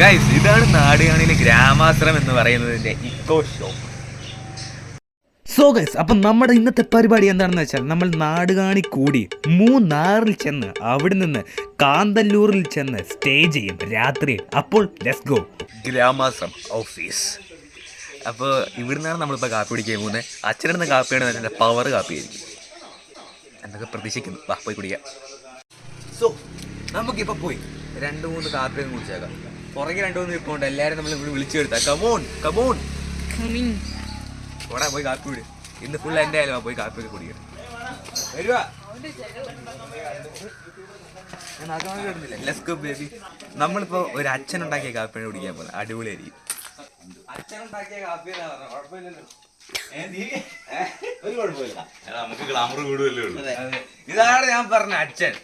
Guys ഇതാണ് നാടുകാണിയിലെ ഗ്രാമാശ്രം എന്ന് പറയുന്നതിന്റെ ഇക്കോ ഷോപ്പ് സോ ഗൈസ് അപ്പം നമ്മുടെ ഇന്നത്തെ പരിപാടി എന്താണെന്ന് വെച്ചാൽ നമ്മൾ നാടുകാണി കൂടി മൂന്നാറിൽ ചെന്ന് അവിടെ നിന്ന് കാന്തല്ലൂരിൽ ചെന്ന് സ്റ്റേ ചെയ്യും രാത്രി. അപ്പോൾ ലെറ്റ്സ് ഗോ ഗ്രാമാശ്രം ഓഫീസ് അപ്പോൾ ഇവിടുന്നാണ് നമ്മളിപ്പോൾ കാപ്പി കുടിക്കാൻ പോകുന്നത്. അച്ഛനിടുന്ന കാപ്പിയാണ് അതിന്റെ പവർ കാപ്പിയായിരിക്കും എന്നൊക്കെ പ്രതീക്ഷിക്കുന്നു. വാ പോയി കുടിക്കാം. സോ നമുക്കിപ്പോൾ പോയി. രണ്ട് മൂന്ന് കാപ്പിയൊക്കെ കുടിച്ചേക്കാം. പുറകെ രണ്ടുമൂന്ന് മൂന്ന് ഇപ്പോൾ ഉണ്ട് എല്ലാവരും നമ്മൾ ഇവിടെ വിളിച്ചു വരുത്താം. കമോൺ കമോൺ ഓടാ പോയി കാപ്പി വിട് ഇന്ന് ഫുൾ എന്റെ ആയാലും പോയി കുടിക്കണം. വരുവാ. ലെറ്റ്സ് ഗോ ബേബി നമ്മളിപ്പോൾ ഒരു അച്ഛൻ ഉണ്ടാക്കിയ കാപ്പിയാണ് കുടിക്കാൻ പോകുന്നത്. അടിപൊളിയായിരിക്കും. അച്ഛൻ ഉണ്ടാക്കിയ കാപ്പി കുഴപ്പമില്ലല്ലോ. ഒരു കുഴപ്പമില്ല. എടാ, നമുക്ക് ഗ്ലാമർ കൂടുമല്ലേ ഉള്ളൂ. ഇതാണ് ഞാൻ പറഞ്ഞ അച്ഛൻ.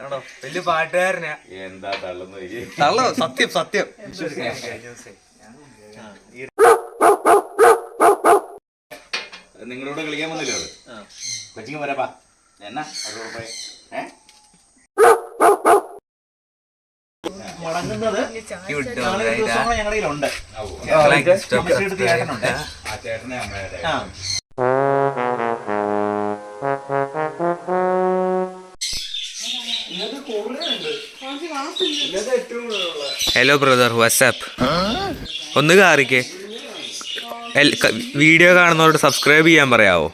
കണ്ടോ വലിയ പാട്ടുകാരനാ. എന്താ തള്ളുന്നു ഈ? തള്ളോ? സത്യം സത്യം. നിങ്ങളോട് കളിക്കാൻ വന്നില്ലേ അത് കൊച്ചിങ് വരാപ്പാ എന്നാ? ഒരു ഉറപ്പായി മടങ്ങുന്നത് ഞങ്ങളുടെ കയ്യിലുണ്ട്. ചേട്ടനുണ്ട് ആ ചേട്ടനെ അമ്മയുടെ ഹലോ ബ്രദർ വാട്സാപ്പ് ഒന്ന് കാറിക്കേ. വീഡിയോ കാണുന്നവരോട് സബ്സ്ക്രൈബ് ചെയ്യാൻ പറയാവോ?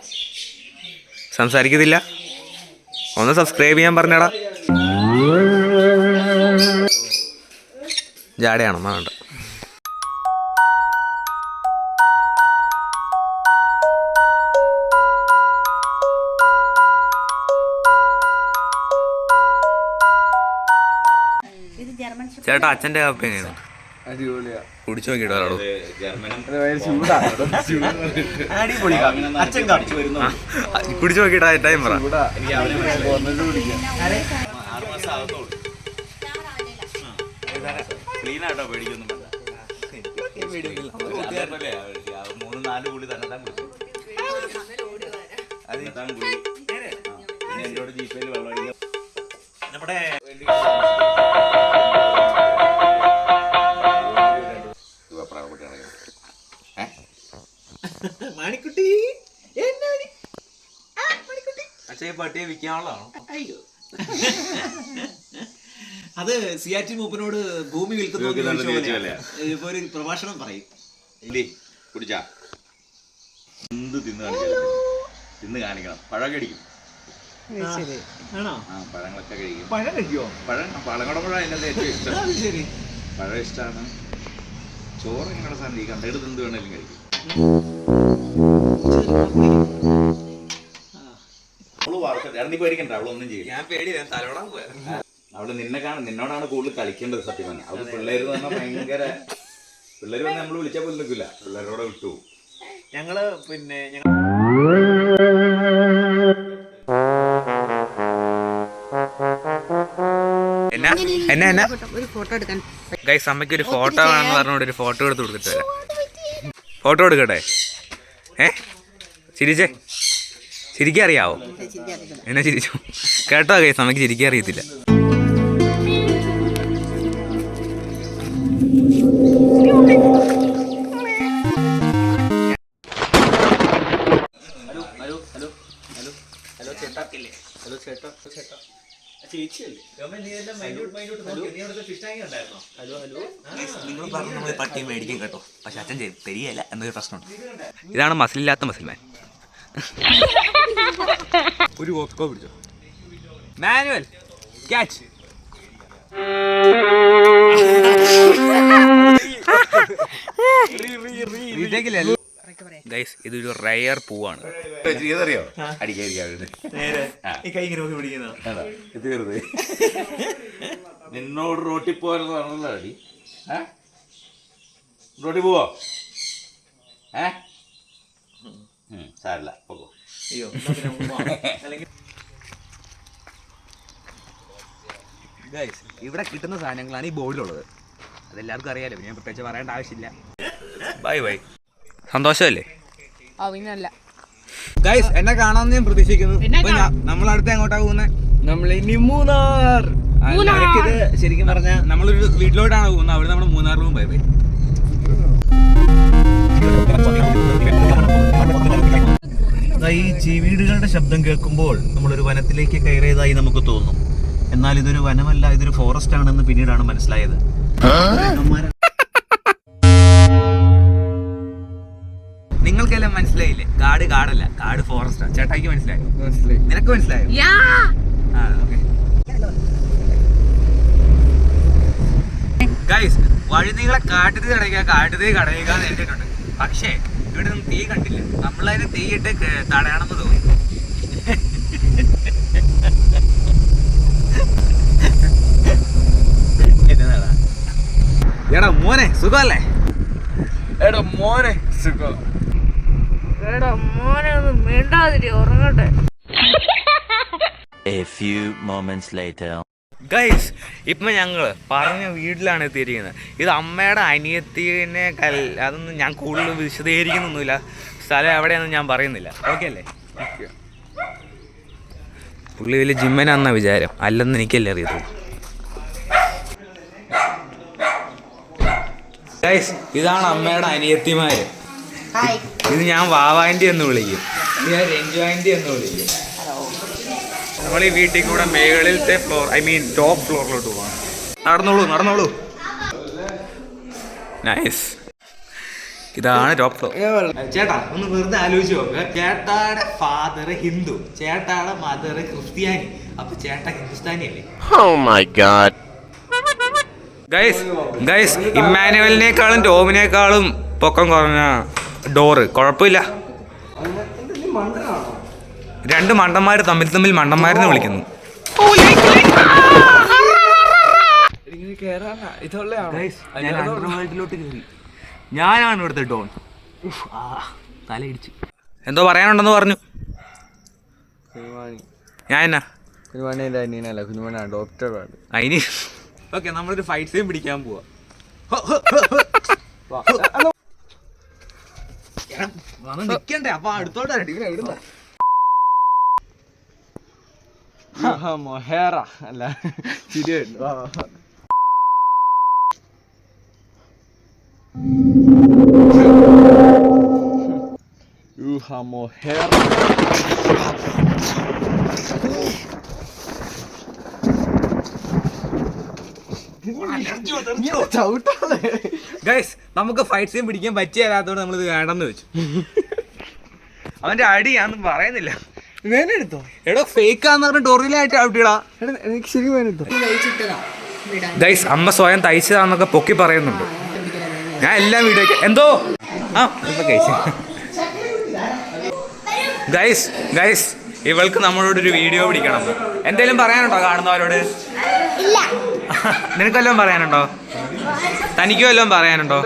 സംസാരിക്കത്തില്ല? ഒന്ന് സബ്സ്ക്രൈബ് ചെയ്യാൻ പറഞ്ഞടാ. ജാടയാണോ? എന്നാ വേണ്ട. ചേട്ടാ അച്ഛന്റെ കാപ്പി എങ്ങനെയാണ് കുടിച്ചു നോക്കിട്ടോ ഒരാളോട് ഇത് ജർമ്മനും. അടിപൊളി. കാപ്പി. അച്ഛൻ കാപ്പി. വരുന്നു കുടിച്ചു നോക്കിട്ടാ ടൈം പറ. എനിക്ക് അവനെ ആറ് മാസം ആകത്തുള്ളൂ ക്ലീൻ ആയിട്ടോ പേടിക്കൊന്നും വേണ്ട അതേപോലെ ആ മൂന്ന് നാല് കുളി തന്നെ താൻ മണിക്കുട്ടി എന്നാടി? അച്ഛൻ പട്ടിയെ വിൽക്കാനുള്ളതാണോ? അയ്യോ. അത് സിയാറ്റി മൂപ്പനോട് ഭൂമി വിൽക്കുന്നു. ഇപ്പൊ ഒരു പ്രഭാഷണം പറയും. കുടിച്ചാ. എന്ത് തിന്ന് കാണിക്കണം തിന്ന് കാണിക്കണം. പഴം കടിക്കും ആണോ? ആ പഴങ്ങളൊക്കെ കഴിക്കും. പഴം കഴിക്കുമോ പഴം പഴങ്ങളുടെ പഴം അതിനകത്ത് ഏറ്റവും ഇഷ്ടം. ശരി. പഴം ഇഷ്ടമാണ് ചോറ് ഇങ്ങനെയുള്ള സാധനം? ഈ കണ്ടെടുത്ത് എന്ത് വേണമെങ്കിലും കഴിക്കും. നീ പേടിക്കണ്ട അവളൊന്നും ചെയ്യും ഞാൻ പേടി തലോടാൻ പോയാ. അവൾ നിന്നെ കാണും നിന്നോടാണ് കൂടുതൽ കളിക്കേണ്ടത് സത്യം പറഞ്ഞാൽ അവൾ പിള്ളേര് എന്ന് ഭയങ്കര പിള്ളേര് വന്ന് നമ്മൾ വിളിച്ചാൽ പോലും നിൽക്കില്ല പിള്ളേരോടെ വിട്ടു ഞങ്ങൾ പിന്നെ ഞങ്ങൾ എന്നാ? എന്നാ എന്നാ? ഒരു ഫോട്ടോ എടുക്കാൻ. ഗൈസ് അമ്മയ്ക്ക് ഒരു ഫോട്ടോ വേണമെന്ന് പറഞ്ഞോണ്ട് ഒരു ഫോട്ടോ എടുത്ത് കൊടുത്തിട്ട് ഫോട്ടോ എടുക്കട്ടെ? ഏ? ചിരിച്ചേ. ചിരിക്കാൻ അറിയാവോ എന്നെ ചിരിച്ചു. കേട്ടോ കേസ് നമുക്ക് ശരിക്കും അറിയത്തില്ല മേടിക്കും കേട്ടോ പക്ഷെ അച്ഛൻ തരികയല്ല എന്നൊരു പ്രശ്നമുണ്ട് ഇതാണ് മസിലില്ലാത്ത മസിൽമാൻ. ഒരു കോക്കോ പിടിച്ചോ മാനുവൽ ക്യാച്ച് ഗൈസ് ഇതൊരു റയർ പൂവാണ്. ചെയ്തറിയോ? അടിക്കാതിരിക്കാതെ നേരെ ഈ കൈ അടി? റോട്ടി പോവോ? അതാ, സാരല്ല പോകോ അയ്യോ ഇവിടെ കിട്ടുന്ന സാധനങ്ങളാണ് ഈ ബോർഡിലുള്ളത്. അതെല്ലാവർക്കും അറിയാലോ ഞാൻ പ്രത്യേകിച്ച് പറയേണ്ട ആവശ്യമില്ല. ബൈ ബൈ സന്തോഷമല്ലേ? ഓ പിന്നല്ല ഗൈസ് എന്നെ കാണാമെന്ന് ഞാൻ പ്രതീക്ഷിക്കുന്നു. നമ്മൾ അടുത്ത് എങ്ങോട്ടാ പോകുന്നത് നമ്മൾ ഇനി മൂന്നാർ. ശരിക്കും പറഞ്ഞാൽ നമ്മളൊരു വീട്ടിലോട്ടാണ് പോകുന്നത്. അവിടെ നമ്മൾ മൂന്നാർ പോകും ബൈ ഈ ചീവീടുകളുടെ ശബ്ദം കേൾക്കുമ്പോൾ നമ്മളൊരു വനത്തിലേക്ക് കയറിയതായി നമുക്ക് തോന്നും. എന്നാൽ ഇതൊരു വനമല്ല ഇതൊരു ഫോറസ്റ്റ് ആണെന്ന് പിന്നീടാണ് മനസ്സിലായത്. നിങ്ങൾക്കെല്ലാം മനസ്സിലായില്ലേ? കാട് കാടല്ല കാട് ഫോറസ്റ്റാ ചേട്ടായിക്ക് മനസ്സിലായി? മനസ്സിലായി. നിനക്ക് മനസ്സിലായോ? യാ! ആ ഓക്കെ. ഗൈസ് വഴുനീകളെ കാട്ടുതീ കടയുക കാട്ടുതീ കടയുക എന്ന് കേട്ടിട്ടുണ്ട് പക്ഷേ ഇവിടെ ഒന്നും തീ കണ്ടില്ല. നമ്മളതിന് തീയിട്ട് തടയണമെന്ന് തോന്നി? എടാ മോനെ സുഖമല്ലേ? എടാ മോനെ സുഖം. എടാ മോനെ ഒന്ന് മിണ്ടാതിരി ഉറങ്ങട്ടെ. A few moments later. Guys ഇപ്പം ഞങ്ങൾ പറഞ്ഞ വീട്ടിലാണ് എത്തിയിരിക്കുന്നത്. ഇത് അമ്മയുടെ അനിയത്തിനെ കൽ അതൊന്നും ഞാൻ കൂടുതൽ വിശദീകരിക്കുന്നൊന്നുമില്ല. സ്ഥലം എവിടെയാണെന്ന് ഞാൻ പറയുന്നില്ല. ഓക്കെ അല്ലേ? പുള്ളി വലിയ ജിമ്മനാന്ന വിചാരം. അല്ലെന്ന് എനിക്കല്ലേ അറിയത്തുള്ളൂ. ഗൈസ് ഇതാണ് അമ്മയുടെ അനിയത്തിമാര്. ഇത് ഞാൻ വാവാന്റെ എന്ന് വിളിക്കും. ഞാൻ രഞ്ജു ആന്റി എന്ന് വിളിക്കും. നമ്മൾ ഈ വീട്ടിൽ കൂടെ മേളിലത്തെ ഫ്ലോർ ഐ മീൻ ടോപ്പ് ഫ്ലോറിലോട്ട് പോവാം. നടന്നോളൂ നടന്നോളൂ. നൈസ് ഇതാണ് ടോപ്പ് ഫ്ലോർ ചേട്ടാ ഒന്ന് വെറുതെ ആലോചിച്ച് നോക്ക്. ചേട്ടാടെ ഫാദർ ഹിന്ദു ചേട്ടാടെ മദർ ക്രിസ്ത്യാനി. അപ്പൊ ചേട്ട ഹിന്ദുസ്ഥാനി അല്ലേ? Oh my god. Guys guys ഇമ്മാനുവലിനേക്കാളും ടോമിനേക്കാളും പൊക്കം കുറഞ്ഞ ഡോറ് കുഴപ്പമില്ല. രണ്ട് മണ്ടന്മാർ തമ്മിൽ തമ്മിൽ മണ്ടന്മാരെന്ന് വിളിക്കുന്നു. ഞാനാണ് ഇവിടുത്തെ ഡോൺ ഉഫ്, ആ, തലയിടിച്ച്. എന്തോ പറയാനുണ്ടെന്ന് പറഞ്ഞു. ഞാൻ എന്നാ? കുഞ്ഞുമാണി എന്റെ അനിയനല്ല കുഞ്ഞുമാണി ഡോക്ടറാണ് അതിന് ഓക്കെ നമ്മളൊരു ഫൈറ്റ് സീൻ പിടിക്കാൻ പോവാ. നിക്കണ്ടേ? അപ്പൊ അടുത്തോട്ട് വരട്ടെ. ഇവരെ എവിടുന്നാ? മൊഹേറ അല്ല ചിരി ഊഹ മൊഹേറ ഗൈസ് നമുക്ക് ഫൈറ്റ് സീൻ പിടിക്കാൻ പറ്റിയല്ലാത്തോണ്ട് നമ്മളിത് വേണ്ടെന്ന് വെച്ചു. അവന്റെ അടി ഞാൻ പറയുന്നില്ല. വേനെടുത്തോ എടോ ഫേക്ക് ആന്ന് പറഞ്ഞ ഡോറിലായിട്ട് ഔട്ടിടാ എടാ എനിക്ക് ശരി വേനെടുത്തോ ഗൈസ് അമ്മ സ്വയം തയ്ച്ചതാന്നൊക്കെ പൊക്കി പറയുന്നുണ്ട്. ഞാൻ എല്ലാം വീഡിയോ എന്തോ? ആ ഇപ്പൊ കഴിച്ചു ഗൈസ് ഗൈസ് ഇവൾക്ക് നമ്മളോട് ഒരു വീഡിയോ പിടിക്കണം. എന്തെങ്കിലും പറയാനുണ്ടോ കാണുന്നവരോട്? നിനക്ക് വല്ലതും പറയാനുണ്ടോ? തനിക്ക് വല്ലതും പറയാനുണ്ടോ?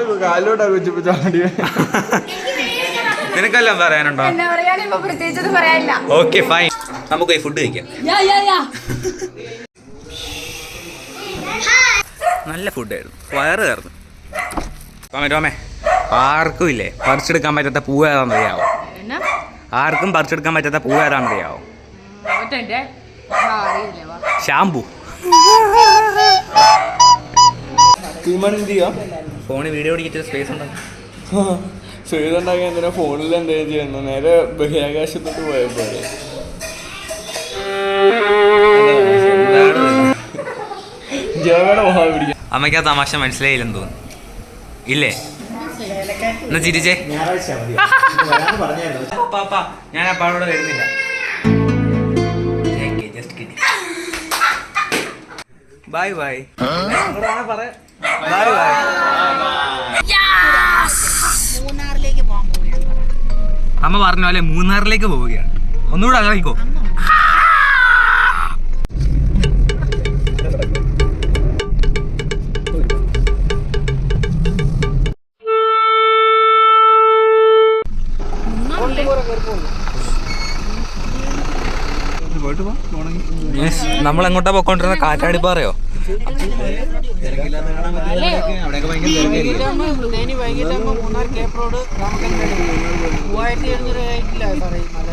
കാലോട്ടാ കൊച്ചു ചാടി നിനക്ക് വല്ലതും പറയാനുണ്ടോ ഓക്കെ ഫൈൻ നമുക്ക് ഈ ഫുഡ് കഴിക്കാം. യാ യാ യാ നല്ല ഫുഡായിരുന്നു വയറ് കയറുന്നു ടോമേ ടോമേ ആർക്കും ഇല്ലേ? പറിച്ചെടുക്കാൻ പറ്റാത്ത പൂവ് ഏതാണെന്ന് അറിയാവോ? ആർക്കും പറിച്ചെടുക്കാൻ പറ്റാത്ത പൂവ് ഏതാണെന്ന് അറിയാവോ? ഷാംപു. ഫോണിൽ വീഡിയോ പിടിച്ചിട്ട് സ്പേസ് ഉണ്ടോ? ചെയ്തുണ്ടാക്കി എന്തിനാ ഫോണിൽ എന്തെങ്കിലും ചെയ്യുന്നു? നേരെ ബഹിരാകാശത്തോട്ട് പോയപ്പോ ജോയുടെ മുഖം പിടിക്കാം അമ്മയ്ക്ക് ആ തമാശ മനസ്സിലായില്ലെന്ന് തോന്നുന്നു. ഇല്ലേ? എന്നാ ചിരിച്ചേ. പാപ്പാ ഞാൻ ആ പാടോടെ വരുന്നില്ല. ബൈ ബൈ ബൈ ബൈ മൂന്നാറിലേക്ക് പോകാൻ പോവുകയാണ് അമ്മ പറഞ്ഞ പോലെ മൂന്നാറിലേക്ക് പോവുകയാണ്. ഒന്നുകൂടെ അറിയിക്കോ നമ്മൾ എങ്ങോട്ടാ പോയിക്കൊണ്ടിരുന്ന കാറ്റാടിപ്പാറയോ? മൂന്നാർ കേപ്പ് റോഡ് മൂവായിരത്തി എഴുന്നൂറ് ആയിട്ടില്ല സാറേ ഈ മല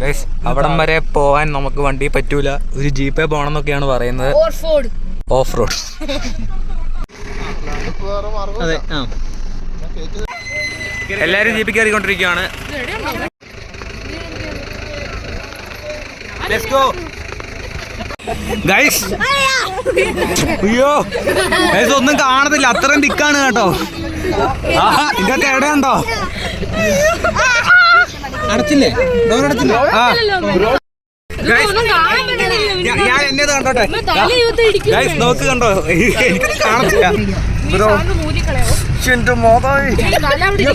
ഗൈസ് അവിടം വരെ പോവാൻ നമുക്ക് വണ്ടി പറ്റൂല. ഒരു ജീപ്പേ പോണം എന്നൊക്കെയാണ് പറയുന്നത് ഓഫ് റോഡ് അതെ ആ. എല്ലാരും ജീപ്പിൽ കയറിക്കൊണ്ടിരിക്കുകയാണ് ലെറ്റ്സ് ഗോ ഗൈസ് അയ്യോ. ഗൈസ് ഒന്നും കാണത്തില്ല. അത്രയും തിക്കാണ് കേട്ടോ. ആഹാ ഇതൊക്കെ എവിടെയുണ്ടോ? അടച്ചില്ലേ? ഡോർ അടച്ചില്ലേ? ആ. ഞാൻ എന്നത് കണ്ടോട്ടെ. ഗൈസ് നോക്ക് കണ്ടോ? എനിക്ക് കാണത്തില്ല. ബ്രോ എന്റെ മോതായി.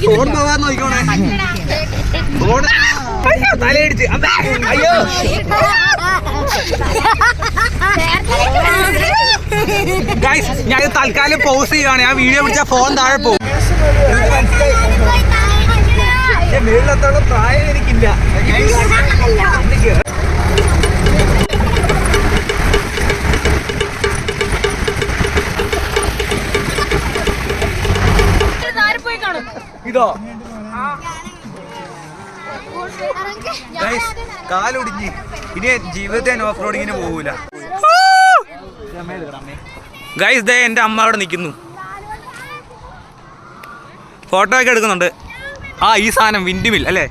ഫോൺ പോവാൻ നോക്കിക്കോണേ. ഫോൺ തലയിടിച്ച്. അയ്യോ. ഗൈസ് ഞാൻ തൽക്കാലം പോസ് ചെയ്യുകയാണ്. ഞാൻ വീഡിയോ പിടിച്ച ഫോൺ താഴെ പോകും. മേളിലത്തോളം പ്രായം എനിക്കില്ല. ഇതോ. കാലൊടിഞ്ഞ്. ഇനി ജീവിതത്തെ ഓഫ് റോഡിങ്ങിന് പോകൂല ഗൈസ് ദേ എന്റെ അമ്മ അവിടെ നിൽക്കുന്നു. ഫോട്ടോ ഒക്കെ എടുക്കുന്നുണ്ട്. ആ ഈ സാധനം വിൻഡ് മിൽ അല്ലേ?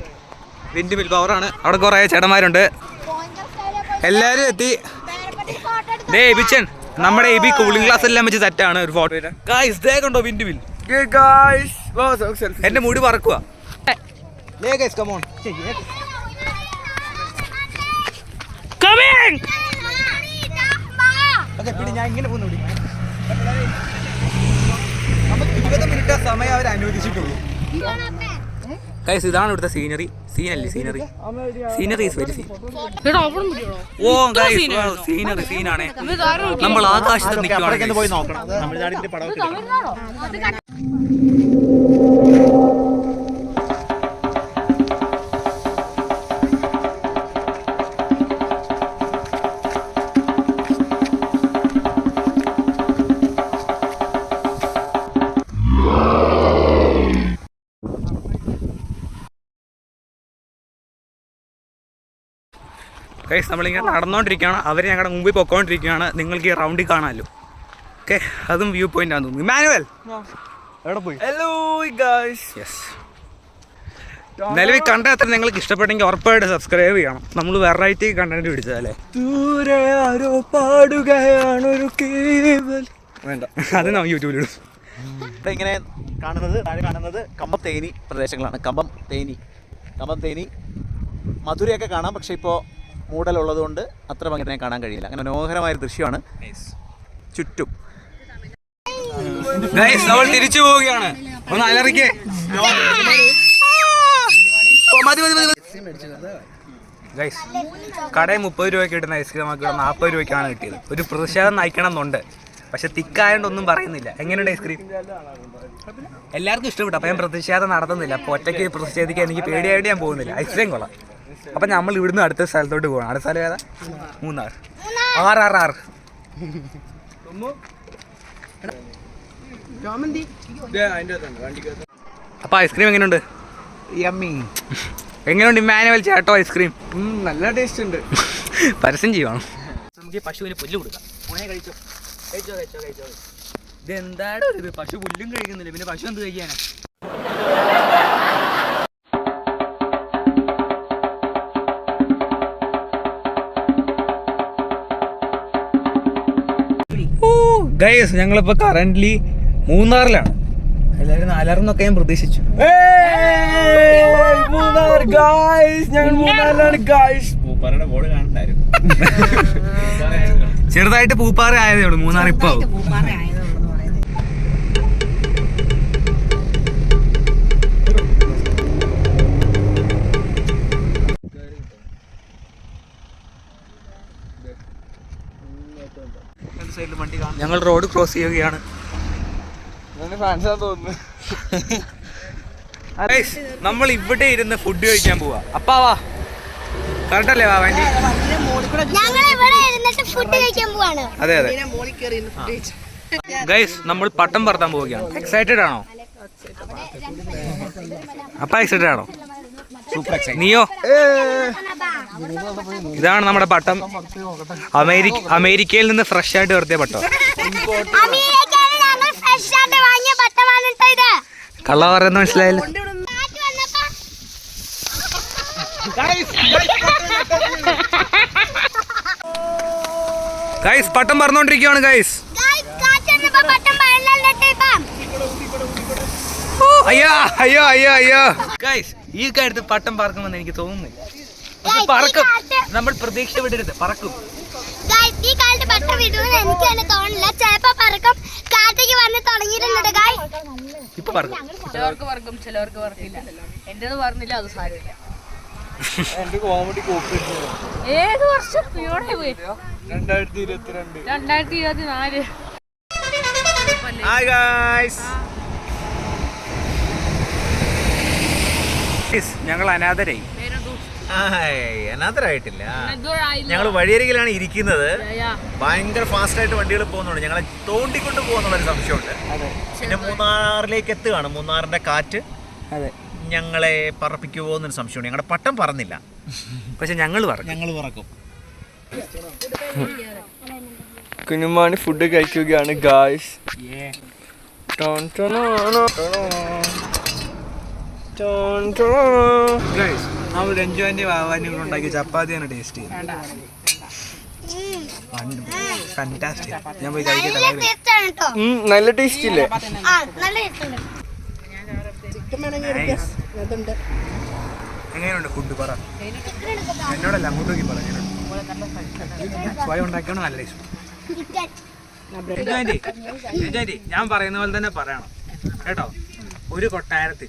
വിൻഡ് മിൽ പവറാണ് അവിടെ കുറേ ചേട്ടന്മാരുണ്ട്. എല്ലാവരും എത്തി. ദേ എബിച്ചൻ നമ്മുടെ എബി കൂളിംഗ് ഗ്ലാസ് എല്ലാം വെച്ച് സെറ്റാണ് ഒരു ഫോട്ടോ ഗൈസ് ദേ കണ്ടോ വിൻഡ് മിൽ എന്റെ മുടി പറക്കുക ഞാൻ ഇങ്ങനെ പോകുന്നു നമുക്ക് ഇരുപത് മിനിറ്റ് സമയം അവർ അനുവദിച്ചിട്ടുള്ളൂ. ഗൈസ് ഇതാണ് ഇവിടുത്തെ scenery സീനല്ലേ scenery scenery is very scene oh guys scenery സീനാണ് നമ്മൾ ആകാശത്ത് നിൽക്കുകയാണ് ഗൈസ് നമ്മളിങ്ങനെ നടന്നുകൊണ്ടിരിക്കുകയാണ് അവർ ഞങ്ങളുടെ മുമ്പിൽ പൊക്കോണ്ടിരിക്കുകയാണ്. നിങ്ങൾക്ക് ഈ റൗണ്ടിൽ കാണാമല്ലോ. ഓക്കെ അതും വ്യൂ പോയിന്റ് ആണെന്ന് തോന്നുന്നു. മാനുവൽ എവിടെ പോയി? ഹലോ ഗൈസ് യെസ് നിലവിൽ കണ്ട അത്ര നിങ്ങൾക്ക് ഇഷ്ടപ്പെട്ടെങ്കിൽ ഉറപ്പായിട്ട് സബ്സ്ക്രൈബ് ചെയ്യണം. നമ്മൾ വെറൈറ്റി കണ്ടന്റ് പിടിച്ചതല്ലേ ദൂരെ ആരോ പാടുകയാണൊരു കേവൽ. വേണ്ട. അത് നമ്മൾ യൂട്യൂബിലിടും ഇങ്ങനെ കാണുന്നത് താഴെ കാണുന്നത് കമ്പം തേനി പ്രദേശങ്ങളാണ്. കമ്പം തേനി. കമ്പം തേനി. മധുരയൊക്കെ കാണാം. പക്ഷേ ഇപ്പോൾ മൂടലുള്ളത് കൊണ്ട് അത്ര ഭംഗിനെ കാണാൻ കഴിയില്ല. അങ്ങനെ മനോഹരമായ ദൃശ്യമാണ്. ചുറ്റും. നമ്മൾ തിരിച്ചു പോവുകയാണ്. ഒന്ന് അലറിക്കേ. ഗൈസ് കടയിൽ മുപ്പത് രൂപയ്ക്ക് കിട്ടുന്ന ഐസ്ക്രീം ഇവിടെ നാൽപ്പത് രൂപയ്ക്കാണ് കിട്ടിയത്. ഒരു പ്രതിഷേധം നയിക്കണം എന്നുണ്ട് പക്ഷെ തിക്കായതുകൊണ്ടൊന്നും പറയുന്നില്ല. എങ്ങനെയുണ്ട് ഐസ്ക്രീം എല്ലാവർക്കും ഇഷ്ടപ്പെട്ടു. അപ്പം ഞാൻ പ്രതിഷേധം നടത്തുന്നില്ല. അപ്പോൾ ഒറ്റയ്ക്ക് പ്രതിഷേധിക്കാൻ എനിക്ക് പേടിയായിട്ട് ഞാൻ പോകുന്നില്ല. ഐസ്ക്രീം കൊള്ളാം. അപ്പം നമ്മൾ ഇവിടുന്ന് അടുത്ത സ്ഥലത്തോട്ട് പോകണം അടുത്ത സ്ഥലം ഏതാ? മൂന്നാർ. ആർ ആർ ആർ അപ്പൊ ഐസ്ക്രീം എങ്ങനെയുണ്ട്? യമ്മി എങ്ങനെയുണ്ട് മാനുവൽ ചേട്ടോ ഐസ്ക്രീം? നല്ല ടേസ്റ്റ് ഉണ്ട്. പരസ്യം ചെയ്യുവാണ്? നമുക്ക് പശുവിന് പുല്ല് കൊടുക്കാം. ഇതെന്താണ് കഴിച്ചോ. കഴിച്ചോ കഴിച്ചോ കഴിച്ചോ. ഇത് എന്താണ് ഇത്? പശു പുല്ലും കഴിക്കുന്നില്ല. പിന്നെ പശു എന്ത് കഴിക്കാനാ? ഗൈസ് ഞങ്ങളിപ്പോ കറന്റ്ലി മൂന്നാറിലാണ്. എല്ലാവരും അലർന്നൊക്കെ ഞാൻ പ്രതീക്ഷിച്ചു. മൂന്നാർ ഗായ്സ് ഞങ്ങൾ മൂന്നാറിലാണ് ഗായ്സ് പൂപ്പാറയുടെ ബോർഡ് കാണണ്ടായിരുന്നു. ചെറുതായിട്ട് പൂപ്പാറ ആയതേ ഉള്ളൂ മൂന്നാർ ഇപ്പൊ ഞങ്ങൾ റോഡ് ക്രോസ് ചെയ്യുകയാണ്. നമ്മൾ ഇവിടെ ഇരുന്ന് ഫുഡ് കഴിക്കാൻ പോവാ. അപ്പാ വാ. കറക്റ്റ് അല്ലേ വാ വേണ്ടി ഞങ്ങൾ ഇവിടെ ഇരുന്നിട്ട് ഫുഡ് കഴിക്കാൻ പോവാണ്. അതെ അതെ. ഗൈസ് നമ്മൾ പട്ടം പറത്താൻ പോവുകയാണ്. എക്സൈറ്റഡ് ആണോ? അപ്പ എക്സൈറ്റഡ് ആണോ? നീയോ? ഇതാണ് നമ്മുടെ പട്ടം. അമേരിക്ക അമേരിക്കയിൽ നിന്ന് ഫ്രഷ് ആയിട്ട് വരുത്തിയ പട്ടം. കള്ള പറയുന്ന മനസ്സിലായില്ല. ഗൈസ് പട്ടം പറന്നോണ്ടിരിക്കുവാണ് ഗൈസ് അയ്യോ അയ്യോ അയ്യോ അയ്യോ. ഗൈസ് ഈ കാര്യത്തിൽ പട്ടം പറക്കുമെന്ന് എനിക്ക് തോന്നുന്നില്ല. പറക്കും. നമ്മൾ പ്രതീക്ഷ വിടരുത്. പറക്കും. ഈ കാലത്ത് പട്ടം വിടുമെന്ന് എനിക്ക് തന്നെ തോന്നില്ല ചിലപ്പോ പറക്കും. കാറ്റേക്ക് വന്ന് തുടങ്ങിയിട്ടുണ്ട് ഗായ് ഇപ്പൊ പറക്കും. ചിലവർക്ക് വർക്കും ചിലവർക്ക് വർക്കില്ല എന്റേത് പറഞ്ഞില്ല അത് സാരമില്ല. ഏത് വർഷം? ഇവിടെ പോയി. രണ്ടായിരത്തി ഇരുപത്തി നാല് ഹായ് ഗായ്സ് ഞങ്ങൾ അനാഥരായി. അനാഥരായിട്ടില്ല. ഞങ്ങൾ വഴിയരികിലാണ് ഇരിക്കുന്നത്. ഭയങ്കര ഫാസ്റ്റ് ആയിട്ട് വണ്ടികൾ പോകുന്നുണ്ട്. ഞങ്ങളെ തോണ്ടിക്കൊണ്ട് പോകുന്നുള്ളൊരു സംശയമുണ്ട്. പിന്നെ മൂന്നാറിലേക്ക് എത്തുകയാണ്. മൂന്നാറിന്റെ കാറ്റ് അതെ. ഞങ്ങളെ പറപ്പിക്കുമോ എന്നൊരു സംശയമുണ്ട്. ഞങ്ങളുടെ പട്ടം പറന്നില്ല. പക്ഷെ ഞങ്ങൾ പറഞ്ഞു ഞങ്ങൾ പറക്കും. കുഞ്ഞുമാണി ഫുഡ് കഴിക്കുകയാണ് ഗായ്സ് ഗൈസ് നമ്മൾ രഞ്ജുവിന്റെ വാവാനും ഉണ്ടാക്കിയ ചപ്പാത്തിയാണ് ടേസ്റ്റ് ഫാന്റാസ്റ്റിക് ഞാൻ പോയി കഴിക്കട്ടെ നല്ല ടേസ്റ്റ് ഇല്ലേ? ആ നല്ല ടേസ്റ്റ് ഉണ്ട്. എങ്ങനെയുണ്ട് ഫുഡ് പറ? എന്നോടല്ല അങ്ങോട്ട് നോക്കി പറ സ്വയം ഉണ്ടാക്കിയാണ് നല്ല ഇഷ്ടം ഞാൻ പറയുന്ന പോലെ തന്നെ പറയണം. കേട്ടോ? ഒരു കൊട്ടാരത്തിൽ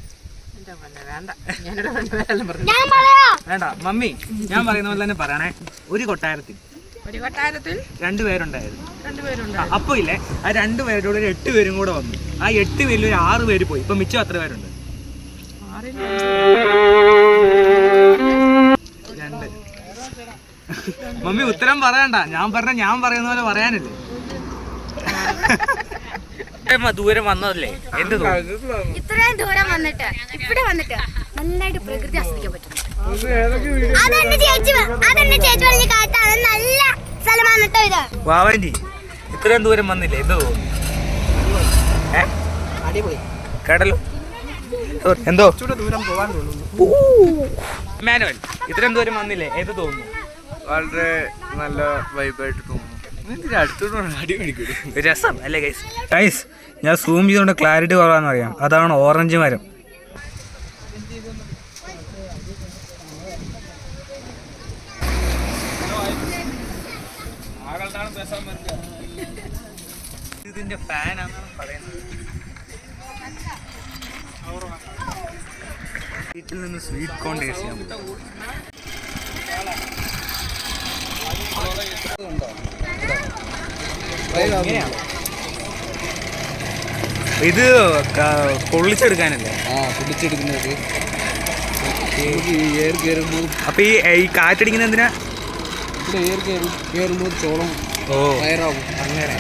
വേണ്ട. മമ്മി ഞാൻ പറയുന്ന പോലെ തന്നെ പറയണേ. ഒരു കൊട്ടാരത്തിൽ ഒരു കൊട്ടാരത്തിൽ രണ്ടുപേരുണ്ടായിരുന്നു രണ്ടുപേരുണ്ട് ആ, അപ്പൊ ഇല്ലേ ആ രണ്ടു പേരോട് ഒരു എട്ട് പേരും കൂടെ വന്നു. ആ എട്ട് പേരിൽ ഒരു ആറ് പേര് പോയി. ഇപ്പൊ മിച്ചം എത്ര പേരുണ്ട്? രണ്ട്. മമ്മി ഉത്തരം പറയണ്ട. ഞാൻ പറഞ്ഞ ഞാൻ പറയുന്ന പോലെ പറയാനില്ലേ? ദൂരം വന്നതല്ലേ? എന്ത് തോന്നുന്നു ഇത്രയും ദൂരം വന്നിട്ട് ഇവിടെ വന്നിട്ട് നന്നായിട്ട് പ്രകൃതി ആസ്വദിക്കാൻ പറ്റും. അതെന്നെ ചേച്ചി അതെന്നെ ചേച്ചി പറഞ്ഞ കാറ്റാണ് നല്ല സ്ഥലമാണ് കേട്ടോ ഇത്. വാവാന്റി ഇത്രയും ദൂരം വന്നില്ലേ? എന്ത് തോന്നുന്നു ഏ? കേട്ടല്ലോ എന്തോ? ദൂരം പോവാൻ തോന്നുന്നു മാനുവൽ ഇത്രയും ദൂരം വന്നില്ലേ? എന്ത് തോന്നുന്നു? വളരെ നല്ല വൈബായിട്ട് തോന്നുന്നു. രസം അല്ലേ ഗൈസ് ഗൈസ് ഞാൻ സൂം ചെയ്തുകൊണ്ട് ക്ലാരിറ്റി കുറവാന്ന് അറിയാം അതാണ് ഓറഞ്ച് മരം. ഇതിന്റെ ഫാനാണെന്നാണ് പറയുന്നത്. വീട്ടിൽ നിന്ന് സ്വീറ്റ് കോൺ ടേസ്റ്റ് ഇങ്ങനെയാണോ? ഇത് പൊള്ളിച്ചെടുക്കാനല്ലേ? ആ പൊള്ളിച്ചെടുക്കുന്നത്. എയർ കയറുമ്പോൾ അപ്പൊ ഈ ഈ കാറ്റടിക്കുന്ന എന്തിനാ? ഇവിടെ എയർ കയറും കയറുമ്പോൾ ചോളം ഓ. ഫയറാകും അങ്ങനെ.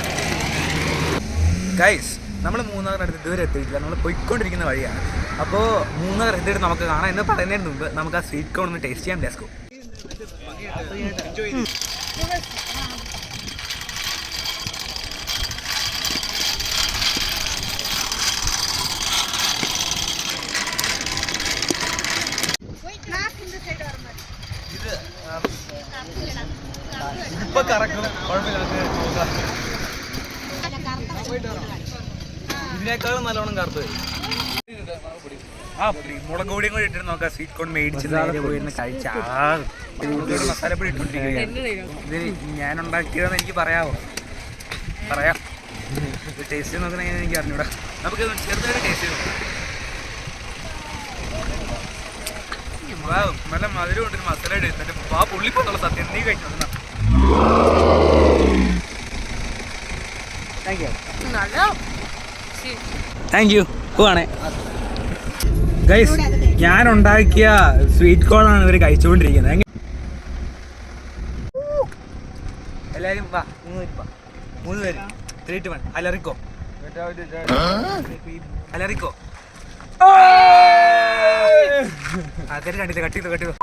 ഗൈസ് നമ്മൾ മൂന്നാറിനടുത്ത് ഇതുവരെ എത്തിയിട്ടില്ല. നമ്മൾ പോയിക്കൊണ്ടിരിക്കുന്ന വഴിയാണ്. അപ്പോൾ മൂന്നാർ എത്തിയിട്ട് നമുക്ക് കാണാം. എന്ന് പറയുന്നതിന് മുമ്പ് നമുക്ക് ആ സ്വീറ്റ് കോൺ ഒന്ന് ടേസ്റ്റ് ചെയ്യാൻ ലെസ്കോ ഇപ്പൊ കറക്കും ഇതിനേക്കാളും നല്ലോണം കറുത്ത് വരും ആ പൊടി മുളക് പൊടിയും കൂടി ഇട്ടിട്ട് നോക്കാം. സ്വീറ്റ് കോൺ മേടിച്ച് നേരെ പോയിരുന്ന് കഴിച്ച. മസാലപ്പൊടി ഇട്ടിട്ടിരിക്കുകയാണ് ഇത് ഞാൻ ഉണ്ടാക്കിയതെന്ന് എനിക്ക് പറയാമോ പറയാം. ടേസ്റ്റ് നോക്കണേ എനിക്ക് അറിഞ്ഞൂടാ. നമുക്ക് ചെറുതായിട്ട് ടേസ്റ്റ് നോക്കാം. വാ, നല്ല മധുരം ഉണ്ട് മസാല ഇട്ട് ആ പുള്ളിപ്പോന്നുള്ള സത്യം. നീ കഴിച്ചു താങ്ക് യു നല്ല താങ്ക് യു പോവാണേ. ഗൈസ് ഞാൻ ഉണ്ടാക്കിയ സ്വീറ്റ് കോൺ ആണ് ഇവർ കഴിച്ചുകൊണ്ടിരിക്കുന്നത്. എല്ലാരും വാ മൂന്ന് പേര് മൂന്ന് പേര്. ത്രീ ടു വൺ അലറിക്കോ. അലറിക്കോ. അതെ കണ്ടില്ല കട്ട് ചെയ്തു.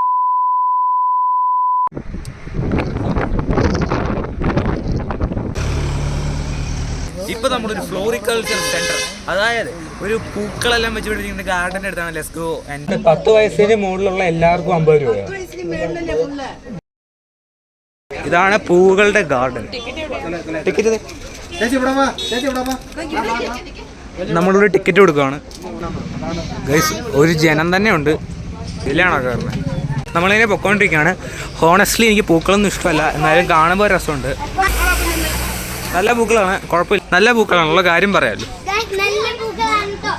കട്ട് ചെയ്തു ഇപ്പൊ നമ്മളൊരു ഫ്ലോറിക്കൾച്ചർ സെന്റർ. അതായത് ഒരു പൂക്കളെല്ലാം വെച്ച് പിടിപ്പിക്കുന്ന ഗാർഡന്റെ അടുത്താണ്. ലെസ്കോ എന്റെ പത്ത് വയസ്സിന് മുകളിലുള്ള എല്ലാവർക്കും അമ്പത് രൂപ ഇതാണ് പൂവുകളുടെ ഗാർഡൻ ടിക്കറ്റ് നമ്മളിവിടെ ടിക്കറ്റ് കൊടുക്കുകയാണ് ഗൈസ് ഒരു ജനം തന്നെ ഉണ്ട്. ഇതിലാണോ കയറുന്നത് നമ്മളിങ്ങനെ പൊക്കോണ്ടിരിക്കുകയാണ് ഹോണസ്റ്റ്ലി എനിക്ക് പൂക്കളൊന്നും ഇഷ്ടമല്ല. എന്നാലും കാണുമ്പോൾ രസമുണ്ട്. നല്ല പൂക്കളാണ്. കുഴപ്പമില്ല. നല്ല പൂക്കളാണുള്ള കാര്യം പറയാമല്ലോ Guys, നല്ല പൂക്കളാണ് ട്ടോ.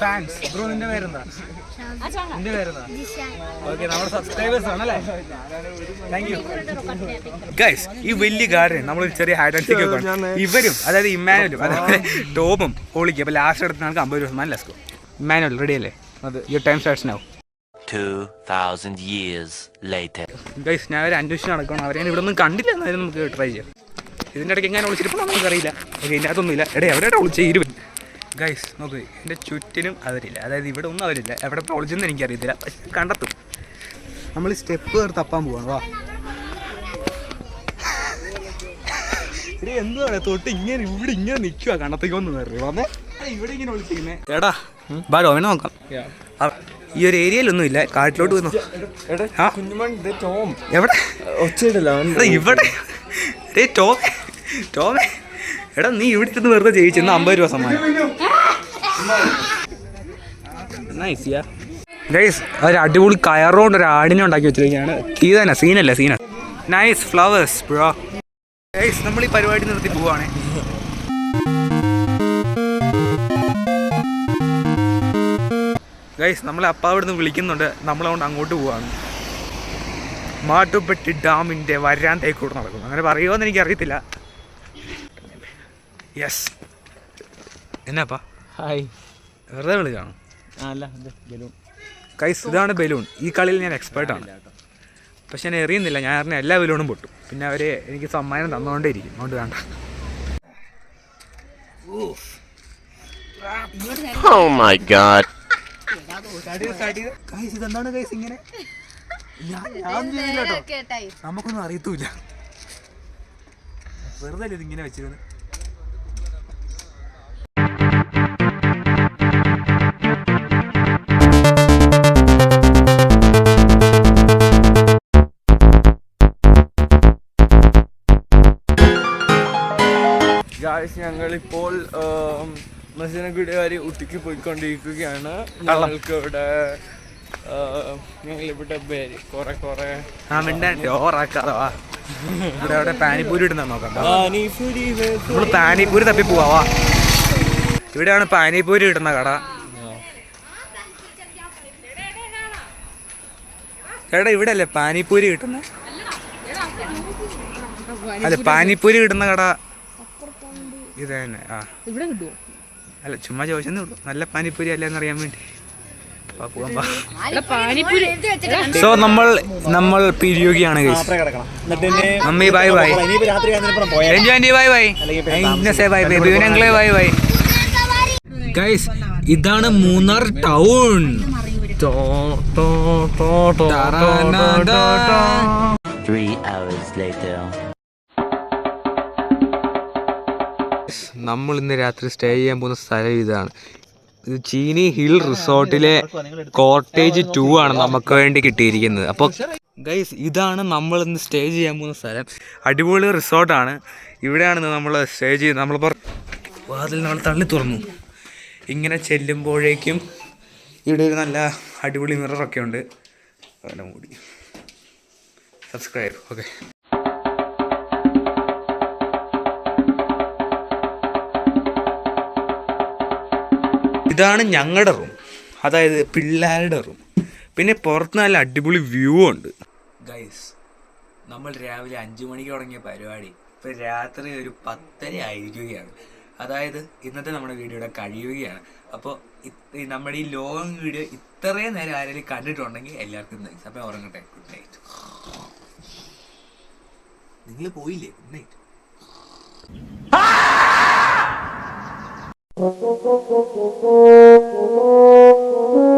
ഫാൻസ് ബ്രോ നിന്റെ പേരെന്താ? നിന്റെ പേരെന്താ? ഓക്കെ നമ്മുടെ സബ്സ്ക്രൈബേഴ്സ് ആണല്ലേ? താങ്ക് യു ഗൈസ് ഈ വലിയ കാര്യം നമ്മളൊരു ചെറിയ ഹൈഡൻസിക്ക് ഒക്കെ ഇവരും അതായത് ഇമ്മാനുവലും അതായത് ടോമും ഹോളിക്ക്. അപ്പോൾ ലാസ്റ്റ് എടുത്ത നമുക്ക് അമ്പത് രൂപ മാൻ ലെസ്കോ ഇമ്മാനുവൽ റെഡി അല്ലേ? Your time starts now 2,000 years later. Guys ഞാൻ ഒരു അന്വേഷണം നടക്കണം അവരെ ഞാൻ ഇവിടെ ഒന്നും കണ്ടില്ല. എന്നാലും നമുക്ക് ട്രൈ ചെയ്യാം. ഇതിന്റെ ഇടയ്ക്ക് എങ്ങനെ വിളിച്ചിട്ട് നമുക്കറിയില്ല ഓക്കെ ഇതിന്റെ അകത്തൊന്നുമില്ല. എടേ എവിടെയാണ് വിളിച്ചത് ഇരുപത് ഗൈസ് നോക്ക് എന്റെ ചുറ്റിനും അവരില്ല. അതായത് ഇവിടെ ഒന്നും അവരില്ല. എവിടെ വിളിച്ചെന്ന് എനിക്കറിയത്തില്ല. പക്ഷെ കണ്ടെത്തും. നമ്മൾ സ്റ്റെപ്പ് കയറി തപ്പാൻ പോവാണ്. വാ. എടീ പറയാ തൊട്ട് ഇങ്ങനെ ഇവിടെ ഇങ്ങനെ നിൽക്കുക കണ്ടത്തേക്കൊന്നും കയറി വന്നേ. ഇവിടെ ഇങ്ങനെ വിളിച്ചിരിക്കുന്നേ. എടാ ബാലോ അവനെ നോക്കാം. ഈ ഒരു ഏരിയയിലൊന്നും ഇല്ല. കാട്ടിലോട്ട് വന്നു എവിടെ? ഇവിടെ. ടോമേ. ടോമേ. എടാ നീ ഇവിടെ ഇരുന്ന് വെറുതെ ജയിച്ചെന്ന് അമ്പത് രൂപ സമ്മാനം. നൈസിയാ ഗൈസ് ഒരു അടിപൊളി കയറുകൊണ്ട് ഒരു ആടിനെ ഉണ്ടാക്കി വെച്ചിരിക്കുകയാണ്. ഈ തന്നെ സീനല്ലേ സീന നൈസ് ഫ്ലവേഴ്സ് ബ്രോ ഗൈസ് നമ്മൾ ഈ പരിപാടി നിർത്തി പോവാണ്. ഗൈസ് നമ്മളെ അപ്പ ഇവിടുന്ന് വിളിക്കുന്നുണ്ട്. നമ്മളതുകൊണ്ട് അങ്ങോട്ട് പോവാണ്. മാട്ടുപ്പെട്ടി ഡാമിന്റെ വരാന്തേക്കൂടെ നടക്കുന്നു. അങ്ങനെ പറയുമോ എന്ന് എനിക്ക് അറിയത്തില്ല യെസ് എന്നാപ്പാ? ഹായ്. വെറുതെ വിളിക്കാണോ അല്ല ബലൂൺ. കൈസ് ഇതാണ് ബലൂൺ. ഈ കളിയിൽ ഞാൻ എക്സ്പേർട്ടാണ് പക്ഷെ ഞാൻ എറിയുന്നില്ല. ഞാൻ അറിഞ്ഞ എല്ലാ ബലൂണും പൊട്ടും. പിന്നെ അവർ എനിക്ക് സമ്മാനം തന്നുകൊണ്ടേ ഇരിക്കും അതുകൊണ്ട് വേണ്ട. Oh ഇതെന്താണ് കൈസ് ഇങ്ങനെ? നമുക്കൊന്നും അറിയത്തൂല വെറുതെ ഇതിങ്ങനെ ഇതിങ്ങനെ ഗായ്സ് ഞങ്ങളിപ്പോൾ മസനഗുഡി വരെ ഊട്ടിക്ക് പോയിക്കൊണ്ടിരിക്കുകയാണ്. ഞങ്ങൾക്ക് ഇവിടെ ഞങ്ങളിവിടെ പേര് കുറെ കുറെ. ആ മിണ്ടാണ്ട് ഓറാക്കാതെ വാ. ഇവിടെ അവിടെ പാനിപ്പൂരി ഇടുന്ന നോക്കാം. നമ്മൾ പാനിപ്പൂരി തപ്പി പോവാ ഇവിടെയാണ് പാനിപ്പൂരി ഇടുന്ന കട. എടാ ഇവിടെ അല്ലേ പാനിപ്പൂരി കിട്ടുന്ന? അല്ല പാനിപ്പൂരി കിട്ടുന്ന കട ഇത് തന്നെ ആ. ഇവിടെ കിട്ടുമോ അല്ല ചുമ്മാ ചോദിച്ചെന്നേ ഉള്ളൂ. നല്ല പാനിപ്പൂരി അല്ലെന്ന് അറിയാൻ വേണ്ടി. സോ നമ്മൾ നമ്മൾ പിരിയുകയാണ്. Mummy bye bye enjoy bye bye say bye bye ബിവിനങ്ങളെ bye bye guys ഇതാണ് Munnar town. Three hours later. നമ്മൾ ഇന്ന് രാത്രി സ്റ്റേ ചെയ്യാൻ പോകുന്ന സ്ഥലം ഇതാണ്. ഇത് ചീനി ഹിൽ റിസോർട്ടിലെ കോട്ടേജ് ടു ആണ് നമുക്ക് വേണ്ടി കിട്ടിയിരിക്കുന്നത്. അപ്പോൾ ഗൈസ് ഇതാണ് നമ്മൾ ഇന്ന് സ്റ്റേ ചെയ്യാൻ പോകുന്ന സ്ഥലം. അടിപൊളി റിസോർട്ടാണ് ഇവിടെയാണ് നമ്മൾ സ്റ്റേ ചെയ്യുന്നത് നമ്മളിപ്പോൾ വാതിൽ നമ്മൾ തള്ളി തുറന്നു. ഇങ്ങനെ ചെല്ലുമ്പോഴേക്കും ഇവിടെ ഒരു നല്ല അടിപൊളി മിററൊക്കെ ഉണ്ട്. അങ്ങനെ കൂടി സബ്സ്ക്രൈബ് ഓക്കെ ഇതാണ് ഞങ്ങളുടെ റൂം അതായത് പിള്ളേരുടെ റൂം പിന്നെ പുറത്ത് നല്ല അടിപൊളി വ്യൂ ഉണ്ട്. ഗൈസ് നമ്മൾ രാവിലെ അഞ്ചു മണിക്ക് തുടങ്ങിയ പരിപാടി. ഇപ്പം രാത്രി ഒരു പത്തര ആയിരിക്കുകയാണ്. അതായത് ഇന്നത്തെ നമ്മുടെ വീഡിയോയുടെ കഴിയുകയാണ്. അപ്പോൾ നമ്മുടെ ഈ ലോങ് വീഡിയോ ഇത്രയും നേരം ആരെങ്കിലും കണ്ടിട്ടുണ്ടെങ്കിൽ എല്ലാവർക്കും നൈസ് അപ്പം ഉറങ്ങട്ടെ. ഗുഡ് നൈറ്റ് നിങ്ങൾ പോയില്ലേ? Good night Thank you.